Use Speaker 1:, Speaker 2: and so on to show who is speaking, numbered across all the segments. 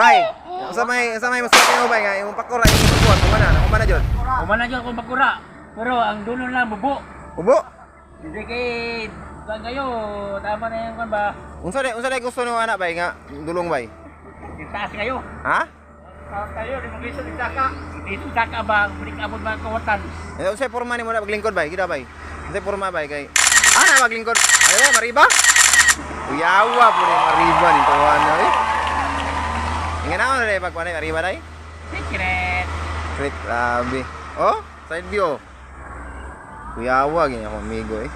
Speaker 1: Bay, sa may sa may masarap yung bay nga yung pakura yung kukuha kumana, kumana jud.
Speaker 2: Umana dyan akong pagkura. Pero ang dulo lang, bubo.
Speaker 1: Ubo.
Speaker 2: Hindi kay... Saan kayo? Tama na yung kan ba?
Speaker 1: Unsa day unsa day gusto nimo anak bay nga dulong bay?
Speaker 2: Itaas kayo.
Speaker 1: Ha?
Speaker 2: Kayo, di mag ng saka. Hindi sa saka ba? Balik abot ba kawatan?
Speaker 1: Eh unsa porma nimo na paglingkod bay? Gida bay. Unsa porma bay kay Ana maglingkod. Ay mariba. Uyawa po ni mariba ni tuwan na eh. Ingana na day pag panay mariba day.
Speaker 2: Secret.
Speaker 1: Great, grabe. Oh, side view. Kuyawa, ganyan akong amigo eh.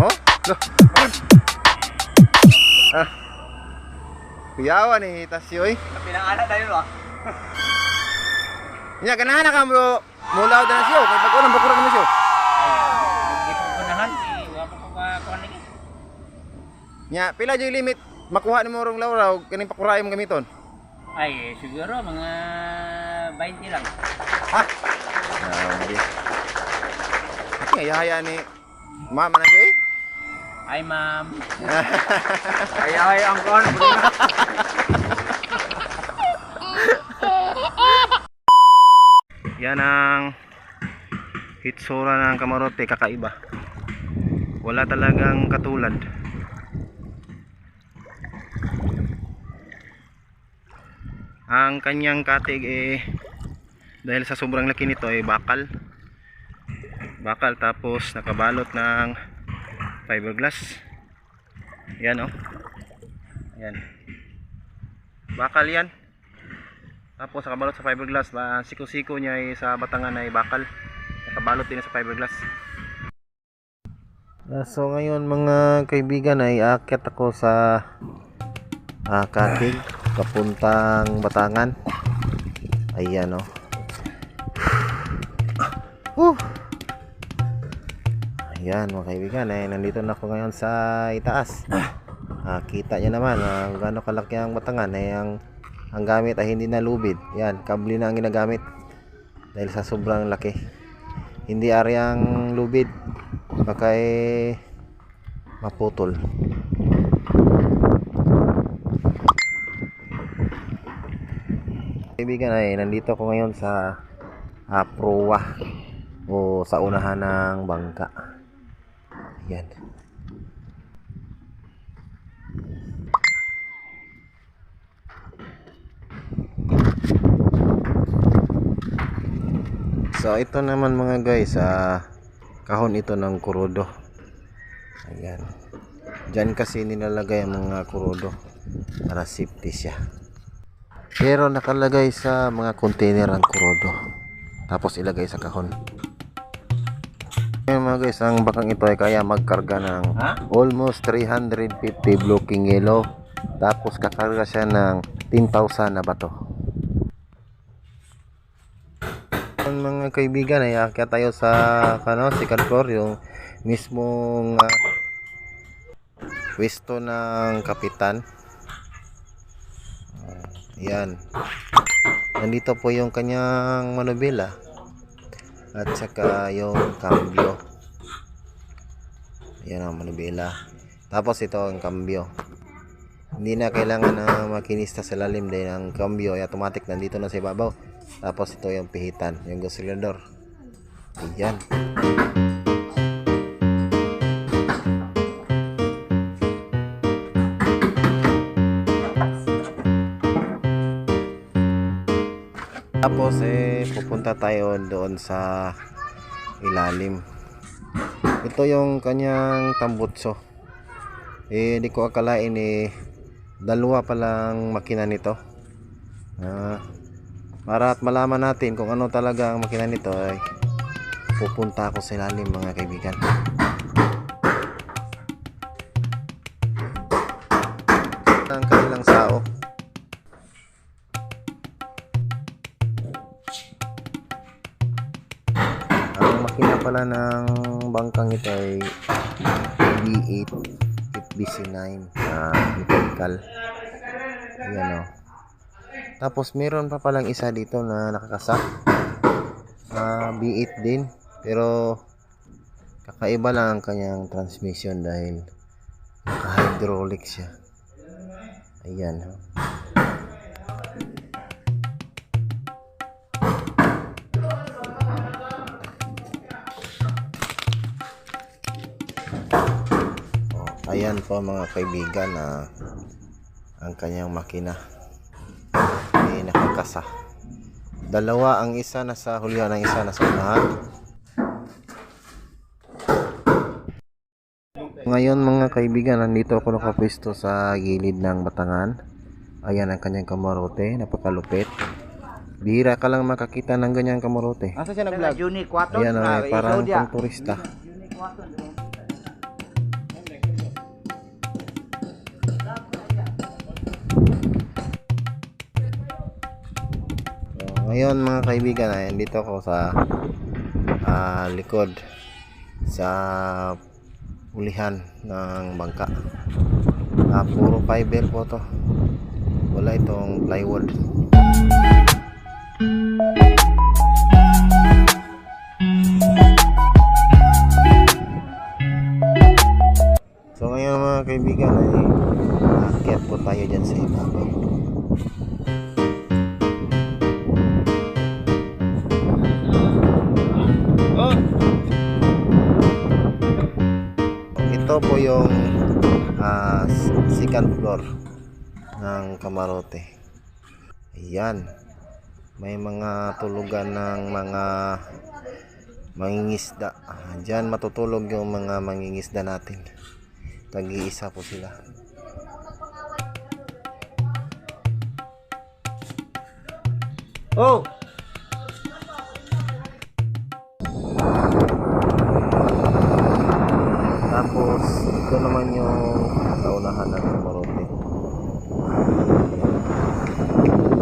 Speaker 1: Oh, lo. Ah. Kuyawa ni Tasyo eh.
Speaker 2: Pinangana tayo ba?
Speaker 1: Nya ganahan na ka bro. Mulaw na siyo, kay pag unang bakura naman siyo.
Speaker 2: Eh, ko kuhan lagi.
Speaker 1: Nya pila jud limit makuha nimo rong lawraw kaning pakuray mo gamiton.
Speaker 2: Ay, siguro mga 20 lang.
Speaker 1: Ha? Grabe. Ngayaya ni mama na siyo eh.
Speaker 2: Ay, ma'am.
Speaker 1: Ay ay ang kon. Yan ang hitsura ng kamarote kakaiba. Wala talagang katulad. Ang kanyang katig eh dahil sa sobrang laki nito ay bakal. Bakal tapos nakabalot ng fiberglass. Yan oh. Yan. Bakal yan. Tapos nakabalot sa fiberglass. Ba, siko-siko niya ay sa batangan ay bakal. Nakabalot din sa fiberglass. Ah, so ngayon mga kaibigan ay aakyat ako sa uh, katig papuntang Batangan. Ayan oh. Whew. Ayan mga kaibigan, eh, nandito na ako ngayon sa itaas. Ah, kita nyo naman ah, gaano kalaki ang batangan. Eh, ang, ang gamit ay hindi na lubid. Yan, kable na ang ginagamit. Dahil sa sobrang laki. Hindi aryang lubid. Baka eh, maputol. Kaibigan ay nandito ako ngayon sa ah, proa o sa unahan ng bangka. Yan. So ito naman mga guys, ah, kahon ito ng kurodo. Ayan. Diyan kasi nilalagay ang mga kurodo para safety siya. Pero nakalagay sa mga container ang kurodo. Tapos ilagay sa kahon. Ngayon mga guys, ang bakang ito ay kaya magkarga ng almost 350 blocking yellow. Tapos kakarga siya ng 10,000 na bato. Ang mga kaibigan ay aakyat tayo sa ano, second floor yung mismong uh, pwesto ng kapitan. Yan. Nandito po yung kanyang manubela at saka yung cambio. Yan ang manubela. Tapos ito ang cambio. Hindi na kailangan na makinista sa lalim dahil ang cambio ay automatic nandito na sa ibabaw. Tapos ito yung pihitan, yung gosilador. Ayan. Tapos eh pupunta tayo doon sa ilalim. Ito yung kanyang tambutso. Eh di ko akalain eh dalawa pa lang makina nito. Ah, para at malaman natin kung ano talaga ang makina nito ay pupunta ako sa ilalim mga kaibigan. Makina pala ng bangkang ito ay V8 BC9 na mechanical. Ayan o. Tapos meron pa palang isa dito na nakakasak. Ah, V8 din. Pero kakaiba lang ang kanyang transmission dahil naka-hydraulic siya. Ayan. Ayan po mga kaibigan na ang kanyang makina ay nakakasa. Dalawa ang isa nasa hulihan, ang isa nasa unahan. Ngayon mga kaibigan, nandito ako nakapwesto sa gilid ng batangan. Ayan ang kanyang kamarote, napakalupit. Bihira ka lang makakita ng ganyang kamarote.
Speaker 2: Asa siya nag-vlog? Juni 4
Speaker 1: Ayan ay parang pang turista. Ngayon mga kaibigan, ay dito ako sa ah, likod sa ulihan ng bangka. Ah, puro fiber po to. Wala itong plywood. So ngayon mga kaibigan ay aakyat po tayo dyan sa ibabaw. Ito po yung s- second floor ng Kamarote. Ayan. May mga tulugan ng mga mangingisda. Diyan matutulog yung mga mangingisda natin. Tag-iisa po sila.
Speaker 2: oh.
Speaker 1: Ito naman yung sa unahan ng Kamarote.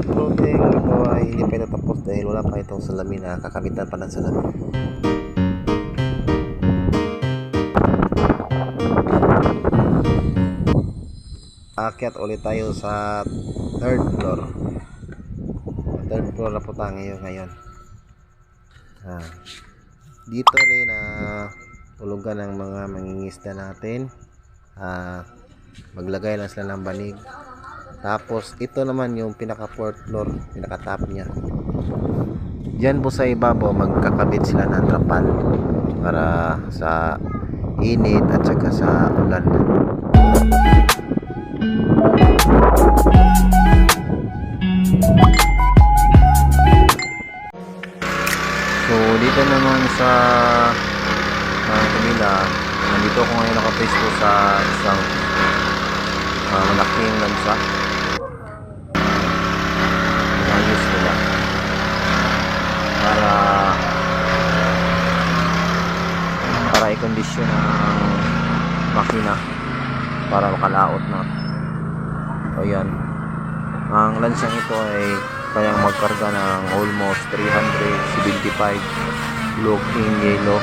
Speaker 1: Kamarote, ito ay hindi pa ito tapos dahil wala pa itong salamin na kakamitan pa ng salamin. Akyat ulit tayo sa third floor. Third floor na po tayo ngayon. Ah. Dito rin na tulugan ng mga mangingisda natin. Ah, maglagay lang sila ng banig. Tapos ito naman yung pinaka fourth floor, pinaka top niya. Diyan po sa ibabaw magkakabit sila ng trapal para sa init at saka sa ulan. So dito naman sa uh, kabila, nandito ako ngayon nakapesto sa isang uh, malaking lansa. Inayos nila para para i-condition ang makina para makalaot na. O yan. Ang lansang ito ay kayang magkarga ng almost 375 looking yellow.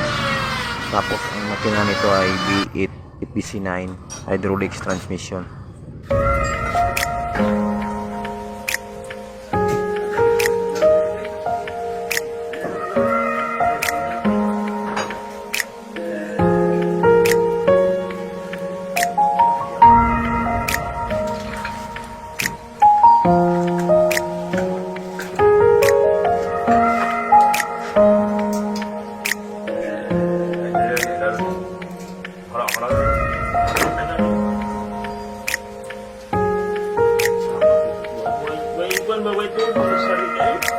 Speaker 1: Tapos ang makina nito ay B8 PC9 hydraulics transmission.
Speaker 3: On my way to
Speaker 4: the study.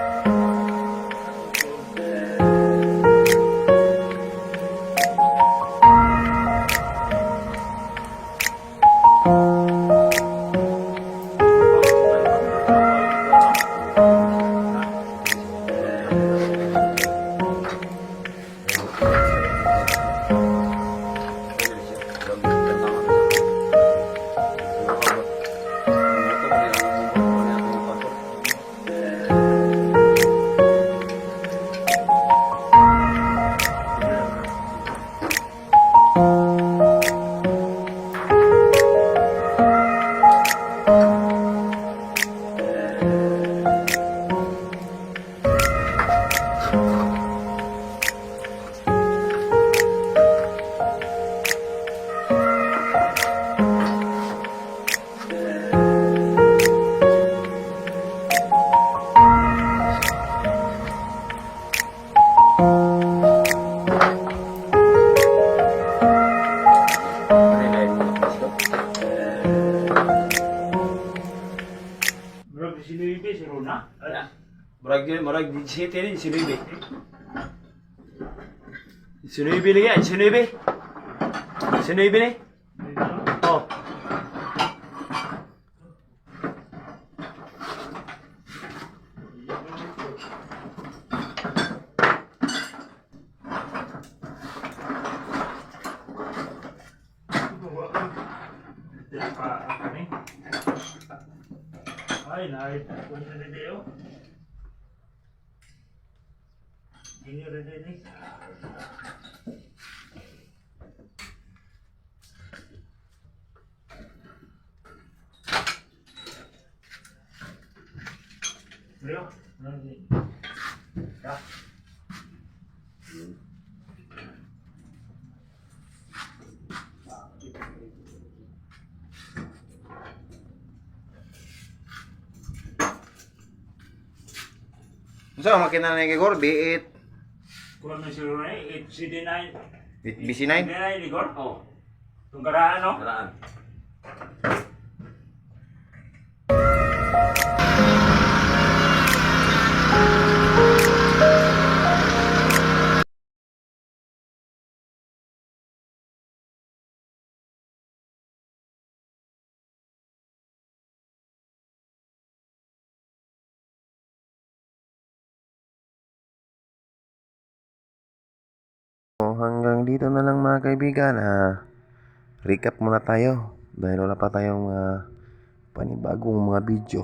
Speaker 4: Murag murag city rin, sinuibi. Sinuibi na yan, sinuibi. Sinuibi ni? Oh.
Speaker 3: Ay, naay. Kunyo na deo. Inyo rin din eh. Leo, nanti. Ya.
Speaker 1: So, makina na yung Igor, B8,
Speaker 3: Kuha mo si Rona eh, 8 CD9.
Speaker 1: BC9.
Speaker 3: CD9, Igor?
Speaker 4: Oh.
Speaker 3: Itong karaan, no?
Speaker 4: Karaan.
Speaker 1: So, hanggang dito na lang mga kaibigan. Ah, recap muna tayo dahil wala pa tayong ah, panibagong mga video.